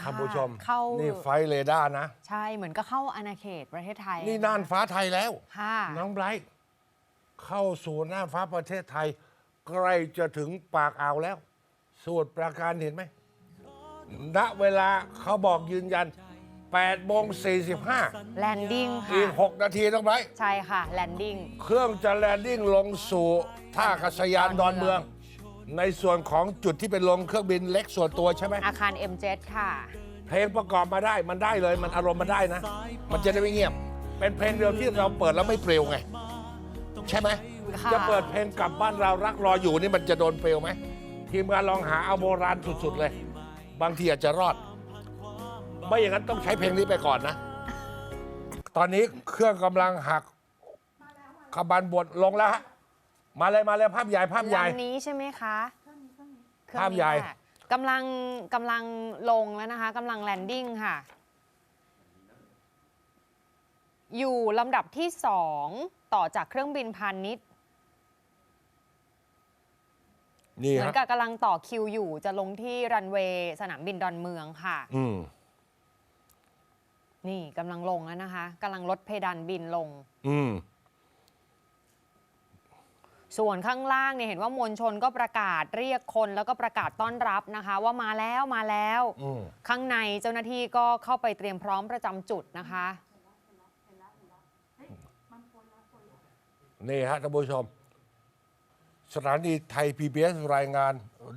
ท่านผู้ชม เข้านี่ไฟท์เรดาร์นะ ใช่เหมือนก็เข้าอาณาเขตประเทศไทยนี่น่านฟ้าไทยแล้ว ค่ะน้องไบรท์เข้าสู่น่านฟ้าประเทศไทย ใกล้จะถึงปากอ่าวแล้ว สูตรประการเห็นไหมณเวลาเขาบอกยืนยัน8โมง45 แลนดิ้งอีค่ะก6 นาทีน้องไบรท์ใช่ค่ะ แลนดิ้งเครื่องจะแลนดิ้งลงสู่ท่าอากาศยานดอนเมือง ในส่วนของจุดที่เป็นลงเครื่องบินเล็กส่วนตัวใช่ไหมอาคาร M7 ค่ะ เพลงประกอบมาได้มันได้เลย มันอารมณ์มันได้นะ มันจะได้ไม่เงียบ เป็นเพลงเดียวที่เราเปิดแล้วไม่เปลวไง ใช่ไหมค่ะ จะเปิดเพลงกลับบ้านเรารักรออยู่นี่มันจะโดนเปลวไหมทีมงานลองหาเอาโบราณสุดๆเลย บางทีอาจจะรอด ไม่อย่างนั้นต้องใช้เพลงนี้ไปก่อนนะ ตอนนี้เครื่องกำลังหักขบานบดลงแล้วฮะ มาเลยมาเลยภาพใหญ่ภาพใหญ่ ลำนี้ใช่ไหมคะเครื่องภาพใหญ่นี้แหละกำลังกำลังลงแล้วนะคะกำลังแลนดิ้งค่ะ อยู่ลำดับที่สองต่อจากเครื่องบินพาณิชย์นี่เหมือนฮะกับกำลังต่อคิวอยู่จะลงที่รันเวย์สนามบินดอนเมืองค่ะ อืมนี่กำลังลงแล้วนะคะกำลังลดเพดานบินลง อืม ส่วนข้างล่างเนี่ยเห็นว่ามวลชนก็ประกาศเรียกคนแล้วก็ประกาศต้อนรับนะคะ ว่ามาแล้วมาแล้วอืมข้างในเจ้าหน้าที่ก็เข้าไปเตรียมพร้อมประจำจุดนะคะ นี่ฮะท่านผู้ชม สถานีไทย PBS รายงาน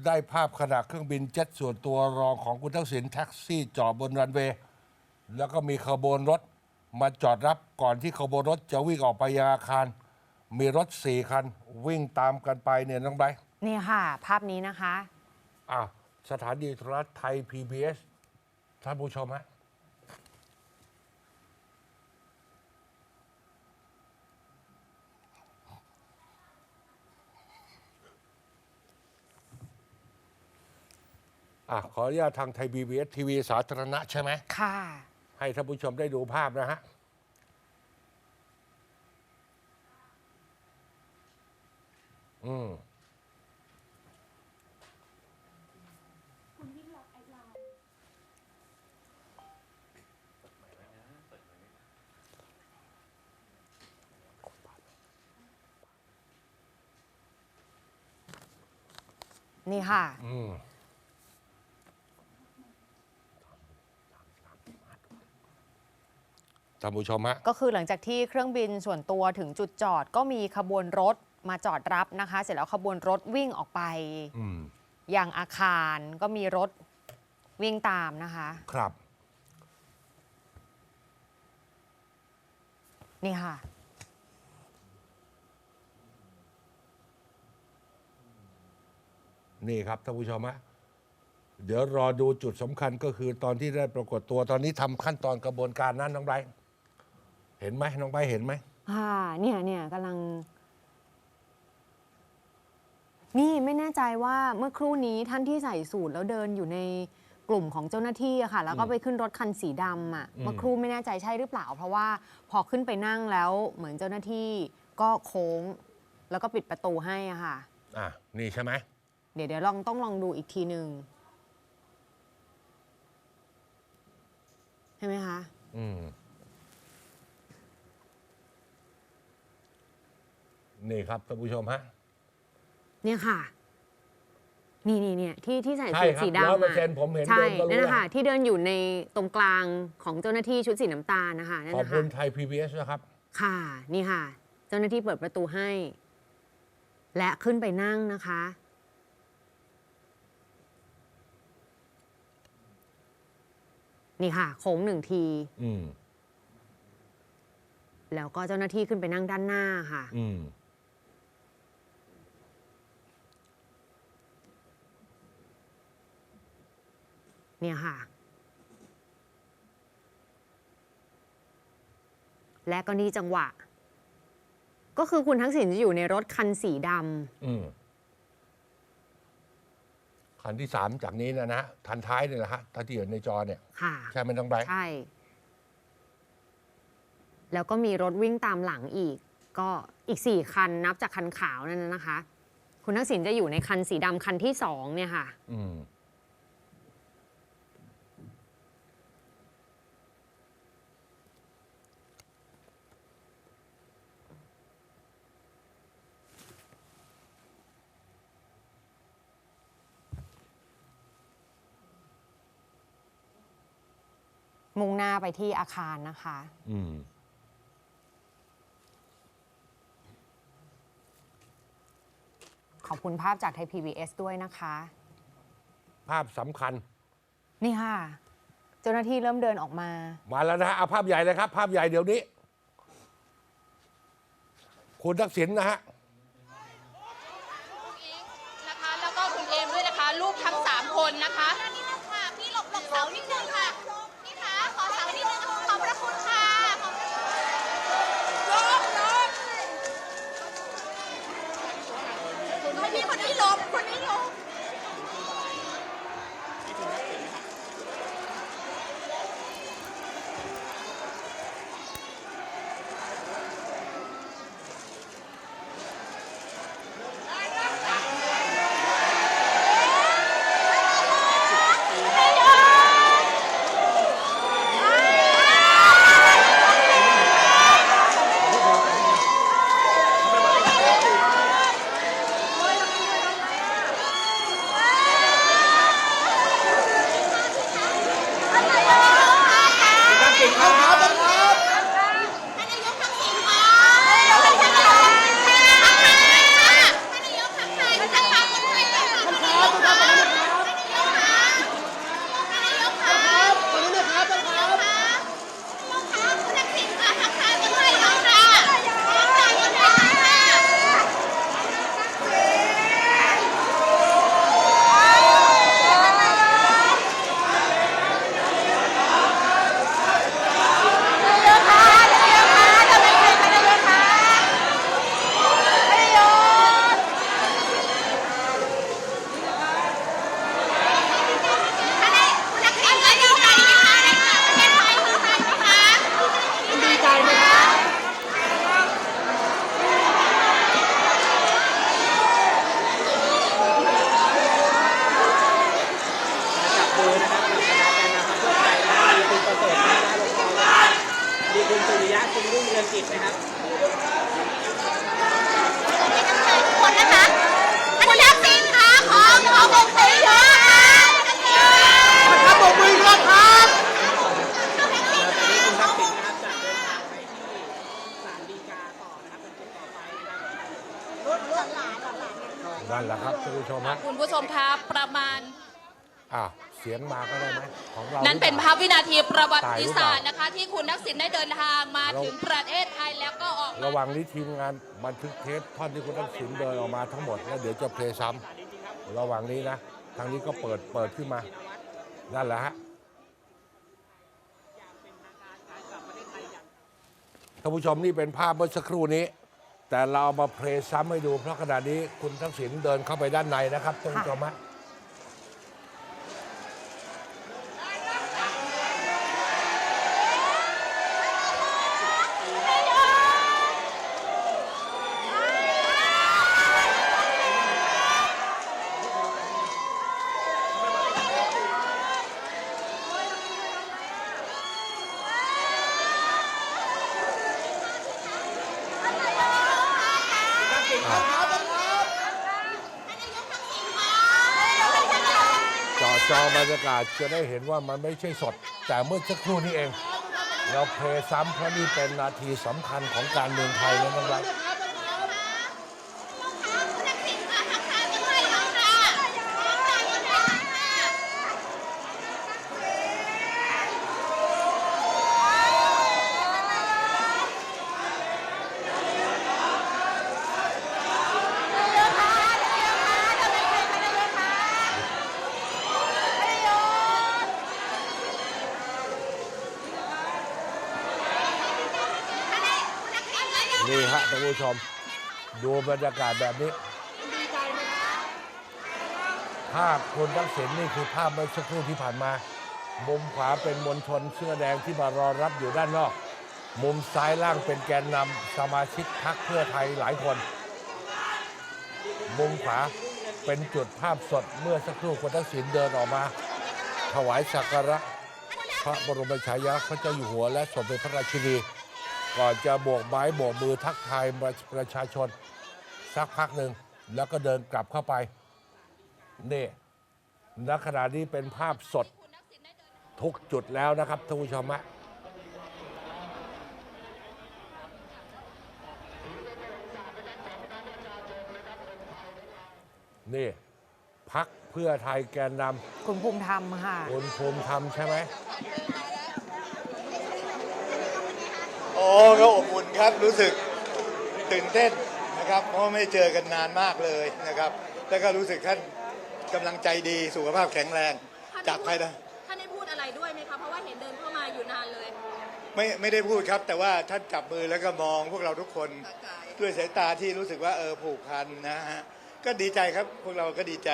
ได้ภาพขณะเครื่องบินเจ็ตส่วนตัวรองของคุณทักษิณแท็กซี่จอดบนรันเวย์แล้วก็มีขบวนรถมาจอดรับก่อนที่ขบวนรถจะวิ่งออกไปยังอาคาร มีรถสี่คัน วิ่งตามกันไปเนี่ยน้องไบร์ทนี่ค่ะ ภาพนี้นะคะ อะสถานีโทรทัศน์ไทย PBS ท่านผู้ชมฮะอะขออนุญาตทางไทย PBS ทีวีสาธารณะใช่ไหม ค่ะ ให้ท่านผู้ชมได้ดูภาพนะฮะ อืมนี่ค่ะ อืมท่านผู้ชมฮะ ก็คือหลังจากที่เครื่องบินส่วนตัวถึงจุดจอดก็มีขบวนรถ มาจอดรับนะคะ เสร็จแล้วขบวนรถวิ่งออกไปอืมอย่างอาคารก็มีรถวิ่งตามนะคะ ครับ นี่ค่ะ นี่ครับท่านผู้ชมฮะเดี๋ยวรอดูจุดสำคัญก็คือตอนที่ได้ปรากฏตัวตอนนี้ทำขั้นตอนกระบวนการนั้นน้องไบร์ทเห็นไหมน้องไบร์ทเห็นไหม ค่ะเนี่ยเนี่ยกำลัง นี่ไม่แน่ใจว่าเมื่อครู่นี้ท่านที่ใส่สูทแล้วเดินอยู่ในกลุ่มของเจ้าหน้าที่อะค่ะ แล้วก็ไปขึ้นรถคันสีดำอะอืมเมื่อครู่ไม่แน่ใจใช่หรือเปล่า เพราะว่าพอขึ้นไปนั่งแล้วเหมือนเจ้าหน้าที่ก็โค้ง แล้วก็ปิดประตูให้อะค่ะ อะนี่ใช่ไหมเดี๋ยวเดี๋ยวลองต้องลองดูอีกทีหนึ่งใช่ไหมคะ อืมนี่ครับท่านผู้ชมฮะ เนี่ยค่ะ นี่นี่เนี่ยที่ที่ใส่ใช่สูทครับสีดำร้อยเปออะร์เซ็นต์ผมเห็นใช่เดินก็รู้นั่นแล้วนะคะที่เดินอยู่ในตรงกลางของเจ้าหน้าที่ชุดสีน้ำตาลนะคะนั่นขอบนะคุคะณไทย PBS นะครับ ค่ะ นี่ค่ะ เจ้าหน้าที่เปิดประตูให้ และขึ้นไปนั่งนะคะ นี่ค่ะ โค้งหนึ่งที อืมแล้วก็เจ้าหน้าที่ขึ้นไปนั่งด้านหน้าค่ะ อืม เนี่ยค่ะ และก็นี่จังหวะ ก็คือคุณทักษิณจะอยู่ในรถคันสีดอืมคันที่สามจากนี้นะนะทันท้ายเนี่ยแหละฮะถ้าที่เห็นในจอเนี่ยำค่ะใช่ไหมน้องไบร์ทใช่ แล้วก็มีรถวิ่งตามหลังอีก ก็อีกสี่คันนับจากคันขาวนั่นนะนะคะ คุณทักษิณจะอยู่ในคันสีดำคันที่สองเนี่ยค่ะ อืม มุ่งหน้าไปที่อาคารนะคะ อืมขอบคุณภาพจากไทย PBS ด้วยนะคะ ภาพสำคัญ นี่ค่ะ เจ้าหน้าที่เริ่มเดินออกมา มาแล้วนะฮะเอาภาพใหญ่เลยครับ ภาพใหญ่เดี๋ยวนี้ คุณทักษิณนะฮะ นั้นเป็นหรือภาปพล่วินาทีประวัติศาสตร์นะคะ ที่คุณทักษิณได้เดินทางมาถึงประเทศไทยแล้วก็ออกมาระหว่างนี้ทีมงานบันทึกเทปท่อนที่คุณทักษิณเดินออกมาทั้งหมดแล้วเดี๋ยวจะเพลย์ซ้ำระหว่างนี้นะทางนี้ก็เปิดเปิดขึ้นมานั่นแหละฮะท่านผู้ชมนี่เป็นภาพเมื่อสักครู่นี้ แต่เราเอามาเพลย์ซ้ำให้ดูเพราะขณะนี้คุณทักษิณเดินเข้าไปด้านในนะครับท่านผู้ชมฮะ จอจอบรรยากาศจะได้เห็นว่ามันไม่ใช่สด แต่เมื่อสักครู่นี้เอง เราเพลย์ซ้ำเพราะนี่เป็นนาทีสำคัญของการเมืองไทยนะครับ คุณทักษิณค่ะทักทายคนไทยแล้วค่ะทักทายคนไทยค่ะ นี่ฮะท่านผู้ชม ดูบ รรยากาศแบบนี้ ภาพคุณทักษิณนี่คือภาพเมื่อสักครู่ที่ผ่านมา มุมขวาเป็นมวลชนเสื้อแดงที่มารอรับอยู่ด้านนอก มุมซ้ายล่างเป็นแกนนำสมาชิกพรรคเพื่อไทยหลายคน มุมขวาเป็นจุดภาพสดเมื่อสักครู่คุณทักษิณเดินออกมา ถวายสักการะพระบรมฉายาพระเจ้าอยู่หัวและสมเด็จพระราชินีก่อนจะโบกไม้โบกมือทักทายประชาชน สักพักหนึ่งแล้วก็เดินกลับเข้าไปนี่ณขณะนี้เป็นภาพสดทุกจุดแล้วนะครับท่านผู้ชมฮะนี่พักเพื่อไทยแกนนคุณภูมิธรรมค่ะำคุณภูมิธรรมใช่ไหมโอ้ก็อบอุ่นครับรู้สึกตื่นเต้น นะครับเพราะว่าไม่เจอกันนานมากเลยนะครับแล้วก็รู้สึกท่านกำลังใจดีสุขภาพแข็งแรงจากภายในท่านได้พูดอะไรด้วยไหมคะเพราะว่าเห็นเดินเข้ามาอยู่นานเลย ไม่ไม่ได้พูดครับ แต่ว่าท่านจับมือแล้วก็มองพวกเราทุกคนด้วยสายตาที่รู้สึกว่าเออผูกพันนะฮะก็ดีใจครับพวกเราก็ดีใจ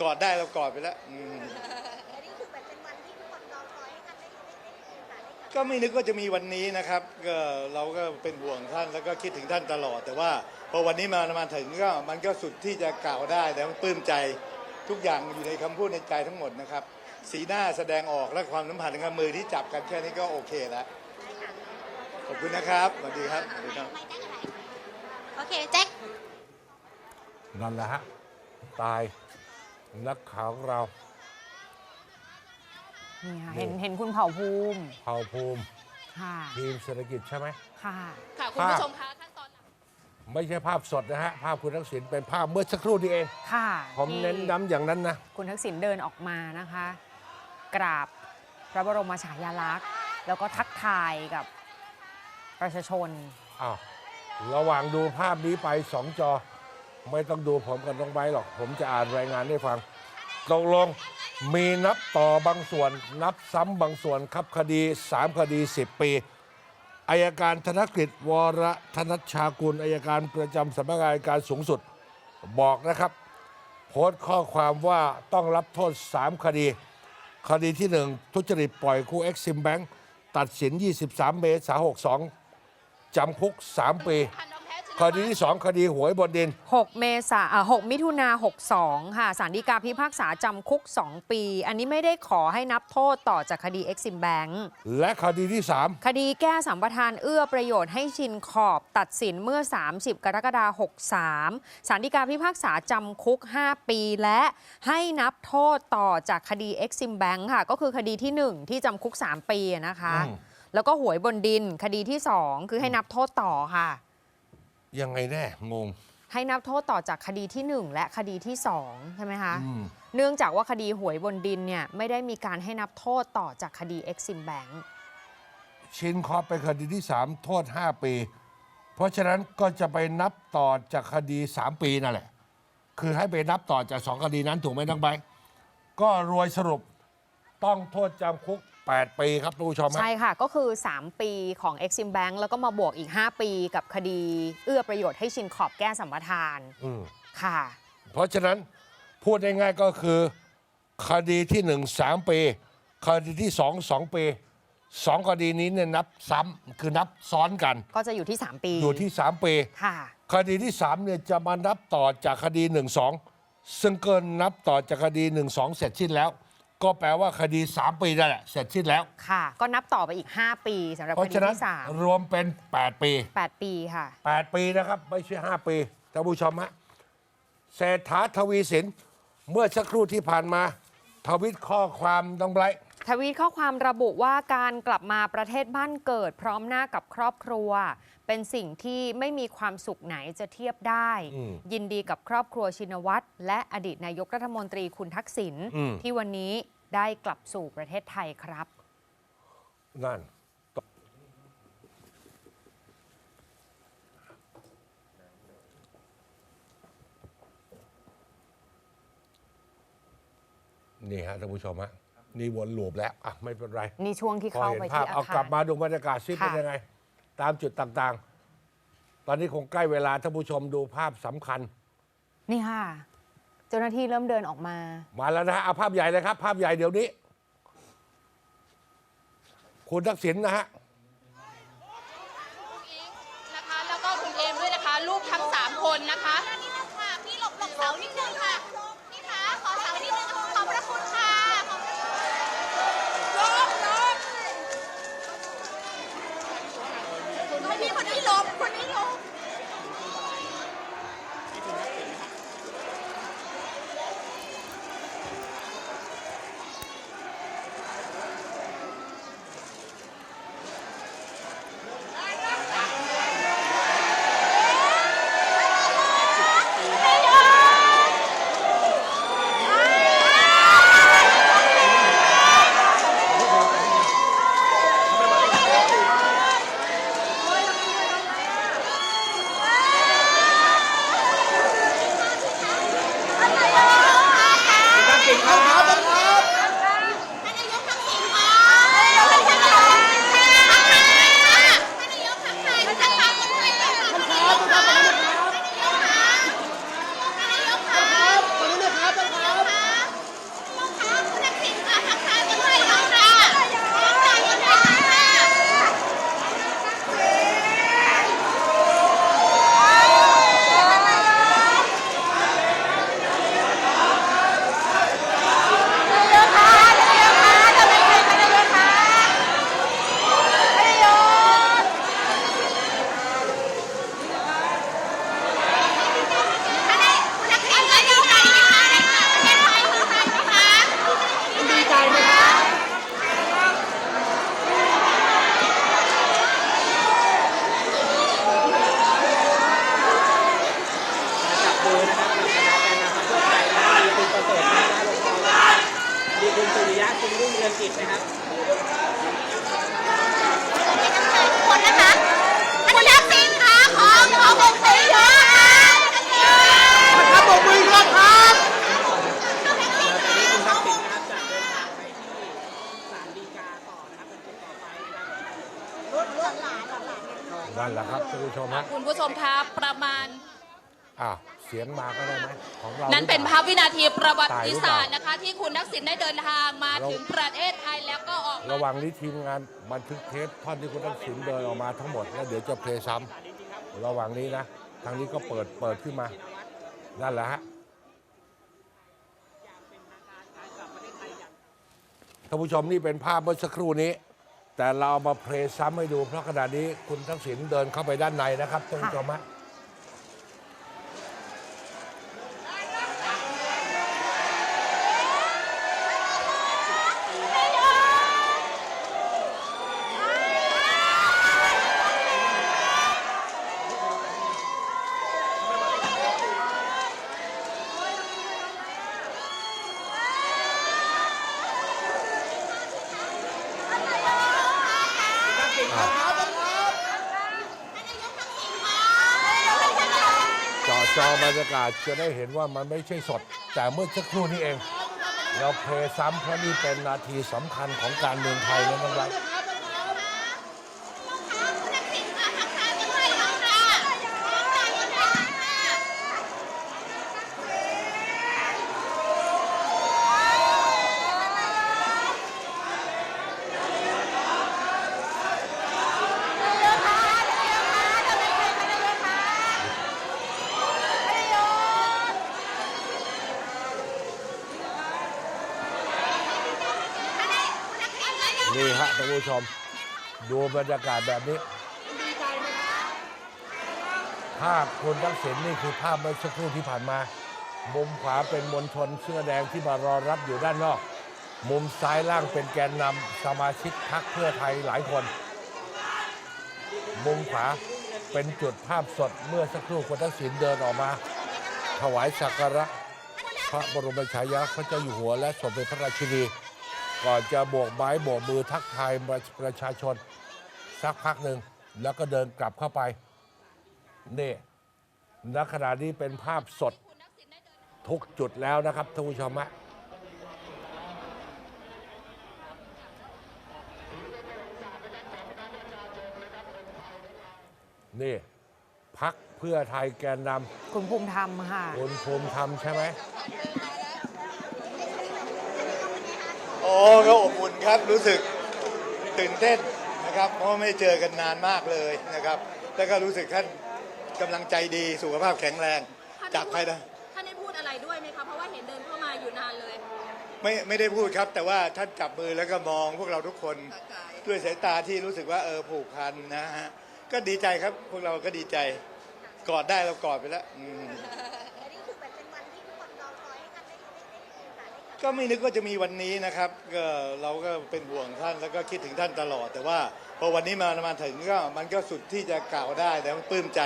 กอดได้เรากอดไปแล้วอืม ก็ไม่นึกว่าจะมีวันนี้นะครับก็เราก็เป็นห่วงท่านแล้วก็คิดถึงท่านตลอด แต่ว่าพอวันนี้มามาถึงก็มันก็สุดที่จะกล่าวได้แต่มันปลื้มใจทุกอย่างอยู่ในคำพูดในใจทั้งหมดนะครับ สีหน้าแสดงออกและความสัมพันธ์กับมือที่จับกันแค่นี้ก็โอเคแล้วขอบคุณนะครับสวัสดีครับสวัสดีครับโอเคแจ็คนั่นแหละฮะตายนักข่าวของเรา นี่ค่ะนี่เห็นเห็นคุณเผ่าภูมิเผ่าภูมิค่ะทีมเศรษฐกิจใช่ไหมค่ะค่ะคุณผู้ชมคะขั้นตอนหลังไม่ใช่ภาพสดนะฮะ ภาพคุณทักษิณเป็นภาพเมื่อสักครู่นี้เองค่ะผมที่เน้นย้ำอย่างนั้นนะ คุณทักษิณเดินออกมานะคะ กราบพระบรมฉายาลักษณ์ แล้วก็ทักทายกับประชาชนอ้าวระหว่างดูภาพนี้ไปสองจอ ไม่ต้องดูผมกับน้องไบร์ทหรอก ผมจะอ่านรายงานให้ฟัง ตกลงมีนับต่อบางส่วน นับซ้ำบางส่วนครับคดี 3 คดี 10 ปีอายการธนกฤษวรธนชากุลอายการประจำสำนักงานอัยการสูงสุดบอกนะครับ โพสต์ข้อความว่าต้องรับโทษ 3 คดี คดีที่ 1 ทุจริตปล่อยกู้เอ็กซิมแบงค์ตัดสิน 23 เมษายน62จำคุก 3 ปี พันน้องแท้ชคดีที่2คดีหวยบนดิน 6 เมษาอ่า6มิถุนา62 ค่ะสารดีกาพิพากษาจำคุก 2 ปี อันนี้ไม่ได้ขอให้นับโทษต่อจากคดี Exim Bank และคดีที่คดีแก้สัมปทานเอื้อประโยชน์ให้ชินขอบตัดสินเมื่อ 30 กรกฎาคม63สารดีกาพิพากษาจำคุก 5 ปี และให้นับโทษต่อจากคดี Exim Bank ค่ะ ก็คือคดีที่ 1 ที่จำคุก 3 ปีนะคะอืมแล้วก็หวยบนดิน คดีที่ 2 คือให้นับโทษต่อค่ะ3 ยังไงแน่งง ให้นับโทษต่อจากคดีที่ 1 และคดีที่2ใช่ไหมคะ อืม เนื่องจากว่าคดีหวยบนดินเนี่ยไม่ได้มีการให้นับโทษต่อจากคดี Exim Bank ชินคอปเป็นคดีที่ 3 โทษ 5 ปี เพราะฉะนั้นก็จะไปนับต่อจากคดี 3 ปีนั่นแหละ คือให้ไปนับต่อจาก 2 คดีนั้นถูกไหมน้องใบร์ทก็รวยสรุปต้องโทษจำคุก 8 ปีครับท่านผู้ชมฮะ ใช่ค่ะ ก็คือ 3 ปีของ Exim Bank แล้วก็มาบวกอีก 5 ปีกับคดี เอื้อประโยชน์ให้ชินขอบแก้สัมปทานอืม ค่ะ เพราะฉะนั้นพูดง่ายๆก็คือ คดีที่1 3ปี คดีที่2 2ปีสองคดีนี้เนี่ยนับซ้ำคือนับซ้อนกัน ก็จะอยู่ที่ 3 ปีอยู่ที่3ปี ค่ะ คดีที่3เนี่ยจะมานับต่อจากคดี1 2ซึ่งเกินนับต่อจากคดี1 2เสร็จสิ้นแล้ว ก็แปลว่าคดี 3 ปีนั่นแหละเสร็จสิ้นแล้ว ค่ะ ก็นับต่อไปอีก 5 ปีสำหรับเพคราะดีฉะนั้นที่ รวมเป็น 8 ปี 3 8 ปีค่ะ 8 ปีนะครับ ไม่ใช่ 5 ปีท่านผู้ชมฮะเศรษฐาทวีสิน เมื่อสักครู่ที่ผ่านมา ทวิตข้อความต้องไบรท์ ทวีตข้อความระบุว่าการกลับมาประเทศบ้านเกิด พร้อมหน้ากับครอบครัว เป็นสิ่งที่ไม่มีความสุขไหนจะเทียบได้อืมยินดีกับครอบครัวชินวัตรและอดีตนายกรัฐมนตรีคุณทักษิณอืมที่วันนี้ได้กลับสู่ประเทศไทยครับ นั่นนี่ฮะท่านผู้ชมฮะ นี่วนลูปแล้วอะไม่เป็นไรนี่ช่วงที่พอเข้าเห็นไปภาพที่อาเอาคากลัรบมาดูบรรยากาศซิเป็นค่ะยังไง ตามจุดต่างๆ ตอนนี้คงใกล้เวลาท่านผู้ชมดูภาพสำคัญ นี่ค่ะ เจ้าหน้าที่เริ่มเดินออกมา มาแล้วนะฮะเอาภาพใหญ่เลยครับ ภาพใหญ่เดี๋ยวนี้ คุณทักษิณนะฮะนะคะ ชมฮะคุณผู้ชมคะประมาณอ้าวเสียงมาก็ได้ไหมของเรานั้นเป็นหรือภาปพวินาทีประวัติศาสตร์ตายหรือเปล่านะคะ ที่คุณทักษิณได้เดินทางมาเราถึงประเทศไทยแล้วก็ออกมาระหว่างนี้ทีมงานบันทึกเทปท่อนที่คุณทักษิณเดินออกมาทั้งหมดแล้วเดี๋ยวจะเพลย์ซ้ำระหว่างนี้นะ ทางนี้ก็เปิดเปิดขึ้นมานั่นแหละฮะท่านผู้ชมนี่เป็นภาพเมื่อสักครู่นี้ แต่เราเอามาเพลย์ซ้ำให้ดูเพราะขณะนี้คุณทักษิณเดินเข้าไปด้านในนะครับท่านผู้ชมฮะากาศจะได้เห็นว่ามันไม่ใช่สด แต่เมื่อสักครู่นี้เอง เราเพลย์ซ้ำเพราะนี่เป็นนาทีสำคัญของการเมืองไทยนะน้อง นี่ฮะท่านผู้ชม ดูบรรยากาศแบบนี้ ภาพคุณทักษิณนี่คือภาพเมื่อสักครู่ที่ผ่านมา มุมขวาเป็นมวลชนเสื้อแดงที่มารอรับอยู่ด้านนอก มุมซ้ายล่างเป็นแกนนำสมาชิกพรรคเพื่อไทยหลายคน มุมขวาเป็นจุดภาพสดเมื่อสักครู่คุณทักษิณเดินออกมา ถวายสักการะพระบรมฉายาพระเจ้าอยู่หัวและสมเด็จพระราชินี ก่อนจะโบกไม้โบกมือทักทายประชาชน สักพักหนึ่ง แล้วก็เดินกลับเข้าไป นี่ณขณะนี้เป็นภาพสดทุกจุดแล้วนะครับท่านผู้ชมฮะนี่พักเพื่อไทยแกนนคุณภูมิธรรมค่ะำคุณภูมิธรรมใช่ไหม โอ้ ก็อบอุ่นครับรู้สึกตื่นเต้นนะครับ เพราะว่าไม่เจอกันนานมากเลยนะครับ แล้วก็รู้สึกท่านกำลังใจดีสุขภาพแข็งแรง จากภายในท่านได้พูดอะไรด้วยไหมคะเพราะว่าเห็นเดินเข้ามาอยู่นานเลย ไม่ไม่ได้พูดครับ แต่ว่าท่านจับมือแล้วก็มองพวกเราทุกคนด้วยสายตาที่รู้สึกว่าเออผูกพันนะฮะก็ดีใจครับพวกเราก็ดีใจกอดได้เรากอดไปแล้วอืม ก็ไม่นึกว่าจะมีวันนี้นะครับก็เราก็เป็นห่วงท่านแล้วก็คิดถึงท่านตลอด แต่ว่าพอวันนี้มามาถึงก็มันก็สุดที่จะกล่าวได้แต่มันปลื้มใจ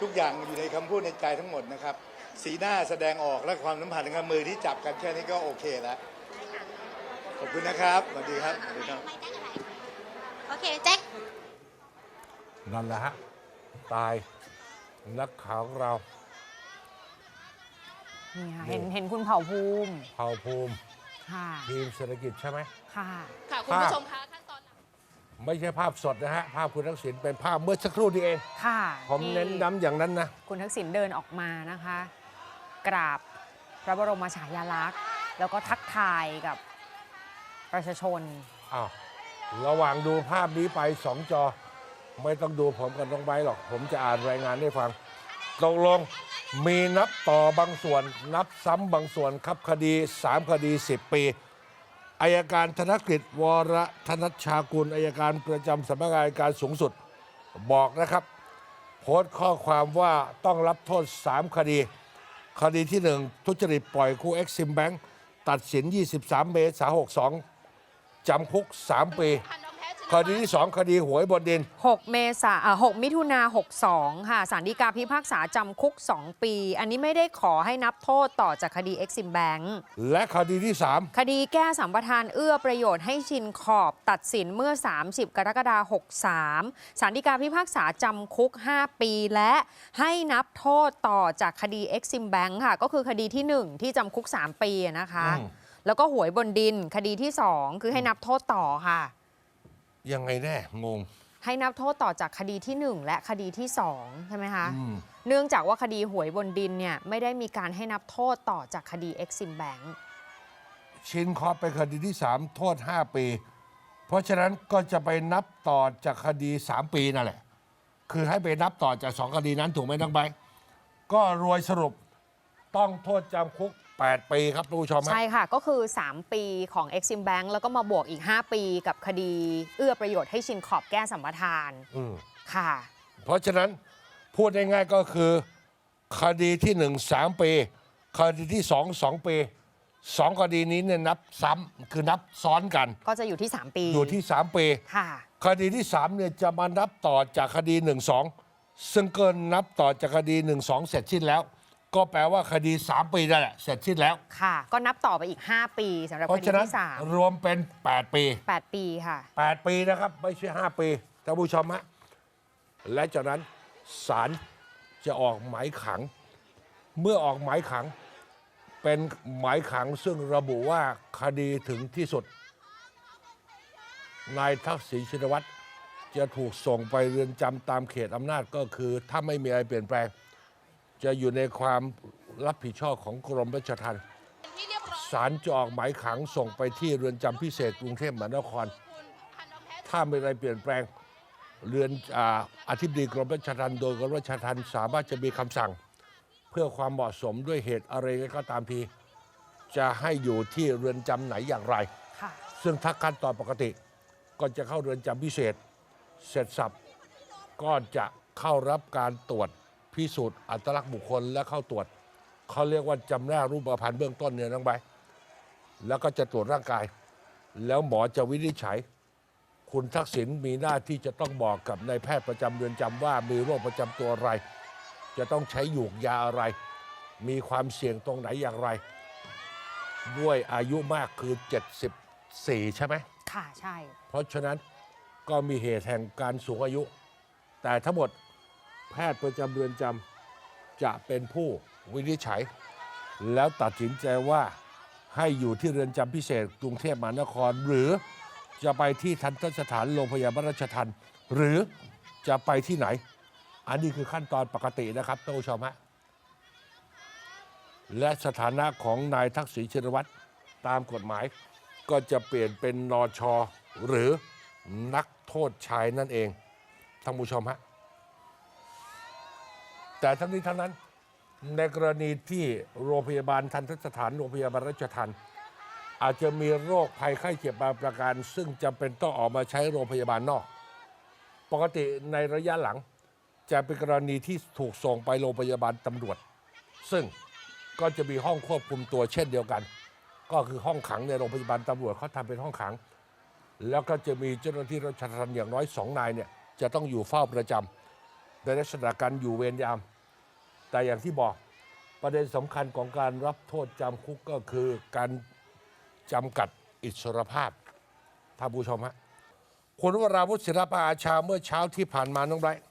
ทุกอย่างอยู่ในคำพูดในใจทั้งหมดนะครับ สีหน้าแสดงออกและความสัมพันธ์กับมือที่จับกันแค่นี้ก็โอเคแล้ว ขอบคุณนะครับสวัสดีครับสวัสดีครับโอเคแจ็คนั่นแหละฮะตายนักข่าวของเรา นี่ค่ะนี่เห็นเห็นคุณเผ่าภูมิเผ่าภูมิค่ะทีมเศรษฐกิจใช่ไหมค่ะค่ะคุณผู้ชมคะขั้นตอนหลังไม่ใช่ภาพสดนะฮะ ภาพคุณทักษิณเป็นภาพเมื่อสักครู่นี้เองค่ะผมที่เน้นย้ำอย่างนั้นนะ คุณทักษิณเดินออกมานะคะ กราบพระบรมฉายาลักษณ์ แล้วก็ทักทายกับประชาชนอ้าวระหว่างดูภาพนี้ไปสองจอ ไม่ต้องดูผมกับน้องไบร์ทหรอก ผมจะอ่านรายงานให้ฟัง ตกลงมีนับต่อบางส่วน นับซ้ำบางส่วนครับคดี 3 คดี 10 ปีอายการธนกฤษวรธนชชากุลอายการประจำสำนักงานอัยการสูงสุดบอกนะครับ โพสต์ข้อความว่าต้องรับโทษ 3 คดี คดีที่ 1 ทุจริตปล่อยคู่เอ็กซิมแบงตัดสิน 23 เมษายน62จำคุก 3 ปี คดีที่สองคดีหวยบนดิน 6 เมษาอ่า6มิถุนา62 ค่ะสารดีกาพิพากษาจำคุก 2 ปี อันนี้ไม่ได้ขอให้นับโทษต่อจากคดี Exim Bank และคดีที่สามคดีแก้สัมปทานเอื้อประโยชน์ให้ชินขอบตัดสินเมื่อ 30 กรกฎาคม63สารดีกาพิพากษาจำคุก 5 ปี และให้นับโทษต่อจากคดี Exim Bank ค่ะ ก็คือคดีที่ 1 ที่จำคุก 3 ปีนะคะอืมแล้วก็หวยบนดินคดีที่ 2 คือให้นับโทษต่อค่ะ ยังไงแน่งง ให้นับโทษต่อจากคดีที่ 1 และคดีที่ 2 ใช่ไหมคะ อืม เนื่องจากว่าคดีหวยบนดินเนี่ยไม่ได้มีการให้นับโทษต่อจากคดี Exim Bank ชินคอปเป็นคดีที่สามโทษ 5 ปี เพราะฉะนั้นก็จะไปนับต่อจากคดี 3 ปีนั่นแหละ คือให้ไปนับต่อจากสองคดีนั้นถูกไหมน้องใบร์ทก็รวยสรุปต้องโทษจำคุก 8 ปีครับท่านผู้ชมฮะ ใช่ค่ะ ก็คือ 3 ปีของ Exim Bank แล้วก็มาบวกอีก 5 ปีกับคดี เอื้อประโยชน์ให้ชินขอบแก้สัมปทานอืม ค่ะ เพราะฉะนั้นพูดง่ายๆก็คือ คดีที่หนึ่งสามปี คดีที่สองสองปีสองคดีนี้เนี่ยนับซ้ำคือนับซ้อนกัน ก็จะอยู่ที่ 3 ปีอยู่ที่3ปี ค่ะ คดีที่3เนี่ยจะมานับต่อจากคดี1 2ซึ่งเกินนับต่อจากคดี1 2เสร็จสิ้นแล้ว ก็แปลว่าคดี 3 ปีนั่นแหละเสร็จสิ้นแล้ว ค่ะ ก็นับต่อไปอีก 5 ปีสำหรับเพคราะดีฉะนั้นที่รวมเป็น 8 ปี3 8ปีค่ะ 8 ปีนะครับ ไม่ใช่ 5 ปีท่านผู้ชมฮะและจากนั้นศาลจะออกหมายขัง เมื่อออกหมายขัง เป็นหมายขังซึ่งระบุว่าคดีถึงที่สุด นายทักษิณชินวัตรจะถูกส่งไปเรือนจำตามเขตอำนาจก็คือ ถ้าไม่มีอะไรเปลี่ยนแปลง จะอยู่ในความรับผิดชอบของกรมราชทัณฑ์ที่เรียบร้อยศาลจะออกหมายขังส่งไปที่เรือนจำพิเศษกรุงเทพมหานครพันเอาแพ้ถ้าไม่มีอะไรเปลี่ยนแปลงเรือนอาอธิบดีกรมราชทัณฑ์โดยกรมราชทัณฑ์สามารถจะมีคำสั่ง เพื่อความเหมาะสมด้วยเหตุอะไรก็ตามที จะให้อยู่ที่เรือนจำไหนอย่างไรค่ะซึ่งถ้าขั้นตอนปกติ ก็จะเข้าเรือนจำพิเศษ เสร็จสับก็จะเข้ารับการตรวจ พิสูจน์อัตลักษณ์บุคคลและเข้าตรวจเขาเรียกว่าจำแนกรูปพรรณเบื้องต้นเนี่ยน้องใบร์ทแล้วก็จะตรวจร่างกาย แล้วหมอจะวินิจฉัย คุณทักษิณมีหน้าที่จะต้องบอกกับนายแพทย์ประจำเรือนจำว่ามีโรคประจำตัวอะไร จะต้องใช้หยูกยาอะไร มีความเสี่ยงตรงไหนอย่างไร ด้วยอายุมากคือ 74 ใช่ไหมค่ะ ใช่ เพราะฉะนั้นก็มีเหตุแห่งการสูงอายุ แต่ทั้งหมด แพทย์ประจำเรือนจำจะเป็นผู้วินิจฉัย แล้วตัดสินใจว่าให้อยู่ที่เรือนจำพิเศษกรุงเทพมหานคร หรือจะไปที่ทันตสถานโรงพยาบาลราชทันหรือจะไปที่ไหน อันนี้คือขั้นตอนปกตินะครับท่านผู้ชมฮะและสถานะของนายทักษิณชินวัตรตามกฎหมาย ก็จะเปลี่ยนเป็นนอชอหรือนักโทษชายนั่นเองท่านผู้ชมฮะ แต่ทั้งนี้ทั้งนั้นในกรณีที่โรงพยาบาลทันตสถานโรงพยาบาลราชทันอาจจะมีโรคภัยไข้เจ็บบางประการ ซึ่งจำเป็นต้องออกมาใช้โรงพยาบาลนอก ปกติในระยะหลังจะเป็นกรณีที่ถูกส่งไปโรงพยาบาลตำรวจ ซึ่งก็จะมีห้องควบคุมตัวเช่นเดียวกัน ก็คือห้องขังในโรงพยาบาลตำรวจเขาทำเป็นห้องขัง แล้วก็จะมีเจ้าหน้าที่ราชทัณฑ์อย่างน้อยสองนายเนี่ยจะต้องอยู่เฝ้าประจำ ในลักษณะการอยู่เวรยาม แต่อย่างที่บอกประเด็นสำคัญของการรับโทษจำคุกก็คือการจำกัดอิสรภาพท่านผู้ชมฮะคุณวราวุฒิศิลปอาชาเมื่อเช้าที่ผ่านมาน้องไบรท์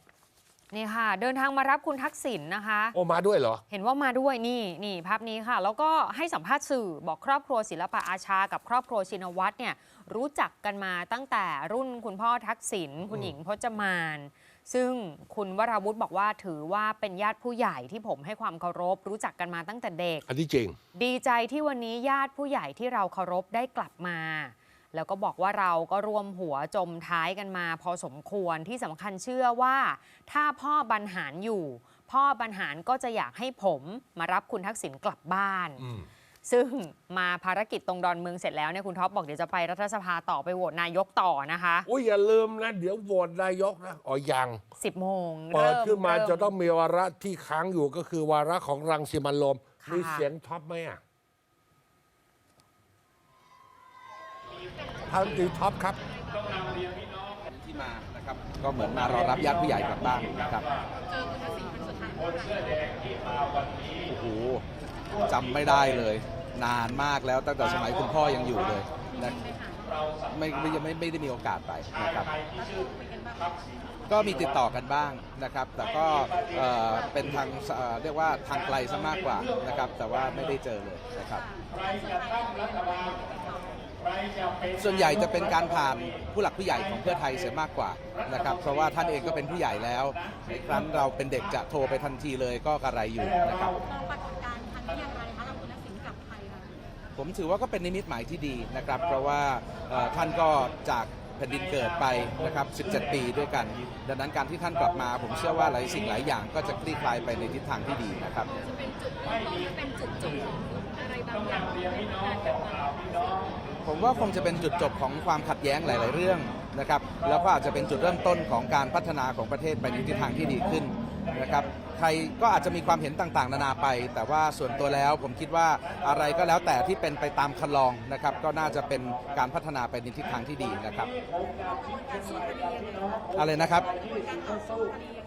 นี่ค่ะ เดินทางมารับคุณทักษิณนะคะ โอมาด้วยเหรอ เห็นว่ามาด้วยนี่นี่ภาพนี้ค่ะ แล้วก็ให้สัมภาษณ์สื่อบอกครอบครัวศิลปะอาชา กับครอบครัวชินวัตรเนี่ยรู้จักกันมาตั้งแต่รุ่นคุณพ่อทักษิณคุณหญิงพจมาน ซึ่งคุณวราวุธบอกว่าถือว่าเป็นญาติผู้ใหญ่ที่ผมให้ความเคารพ รู้จักกันมาตั้งแต่เด็ก อันที่จริง ดีใจที่วันนี้ญาติผู้ใหญ่ที่เราเคารพได้กลับมา แล้วก็บอกว่าเราก็รวมหัวจมท้ายกันมา พอสมควรที่สำคัญเชื่อว่า ถ้าพ่อบรรหารอยู่ พ่อบรรหารก็จะอยากให้ผมมารับคุณทักษิณกลับบ้าน อืม ซึ่งมาภารกิจตรงดอนเมืองเสร็จแล้วเนี่ยคุณท็อปบอกเดี๋ยวจะไปรัฐสภาต่อไปโหวตนายกต่อนะคะอุ้ยอย่าลืมนะ เดี๋ยวโหวตนายกนะอ๋อยัง10โมงเปิดริ่ขึ้นมาเริ่จะต้องมีวาระที่ค้างอยู่ก็คือวาระของรังสิมันต์โรมค่ะมีเสียงท็อปไหมอะท่านตรีท็อปครับต้องนำเรียนพี่น้องนะครับก็เหมือนมารอรับญาติผู้ใหญ่กลับบ้านนะครับ โอ้โหจำไม่ได้เลย นานมากแล้วตั้งแต่สมัยคุณพ่อยังอยู่เลยนะไม่ไม่ไม่ไม่ได้มีโอกาสไปนะครับ ก็มีติดต่อกันบ้างนะครับ แต่ก็เอ่อเป็นทางเอ่อเรียกว่าทางไกลซะมากกว่านะครับ แต่ว่าไม่ได้เจอเลยนะครับ ส่วนใหญ่จะเป็นการผ่านผู้หลักผู้ใหญ่ของเพื่อไทยเสียมากกว่านะครับ เพราะว่าท่านเองก็เป็นผู้ใหญ่แล้วในครั้นเราเป็นเด็กจะโทรไปทันทีเลยก็กระไรอยู่นะครับมองปรากฏการณ์ครั้งนี้อย่างไรคะเราคุณทักษิณกลับไทยคะผมถือว่าก็เป็นนิมิตหมายที่ดีนะครับ เพราะว่าท่านก็จากแผ่นดินเกิดไปนะครับ 17 ปีด้วยกัน ดังนั้นการที่ท่านกลับมา ผมเชื่อว่าหลายสิ่งหลายอย่างก็จะคลี่คลายไปในทิศทางที่ดีนะครับ จะเป็นจุดเริ่มต้นและเป็นจุดจบของอะไรบางอย่างในการกลับมา ผมว่าคงจะเป็นจุดจบของความขัดแย้งหลาย ๆ เรื่องนะครับ แล้วก็อาจจะเป็นจุดเริ่มต้นของการพัฒนาของประเทศไปในทิศทางที่ดีขึ้น นะครับใครก็อาจจะมีความเห็นต่างๆ นานาไป แต่ว่าส่วนตัวแล้วผมคิดว่าอะไรก็แล้วแต่ที่เป็นไปตามคันลองนะครับ ก็น่าจะเป็นการพัฒนาไปในทิศทางที่ดีนะครับ อะไรนะครับ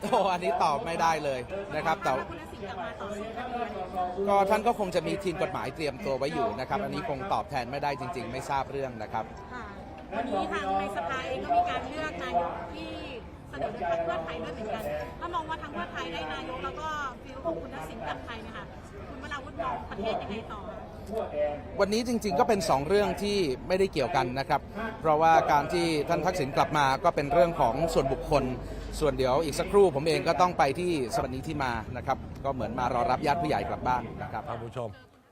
โอ้อันนี้ตอบไม่ได้เลยนะครับแต่คุณทักษิณกลับมาต่อสู้คดีก็ท่านก็คงจะมีทีมกฎหมายเตรียมตัวไว้อยู่นะครับ อันนี้คงตอบแทนไม่ได้จริง ๆ ไม่ทราบเรื่องนะครับค่ะวันนี้ทางในสภาเองก็มีการเลือกนายกที่ เสนอโดยพรรคเพื่อไทยด้วยเหมือนกันถ้ามองว่าทางเพื่อไทยได้นายกแล้วก็ฟิลของคุณทักษิณกลับไทยเนะคะคุณวราวุฒิมองประเทศยังไงต่อคะวันนี้จริงๆก็เป็น 2 เรื่องที่ไม่ได้เกี่ยวกันนะครับ เพราะว่าการที่ท่านทักษิณกลับมาก็เป็นเรื่องของส่วนบุคคล ส่วนเดี๋ยวอีกสักครู่ผมเองก็ต้องไปที่สวัสดีที่มานะครับ ก็เหมือนมารอรับญาติผู้ใหญ่กลับบ้านนะครับ ท่านผู้ชม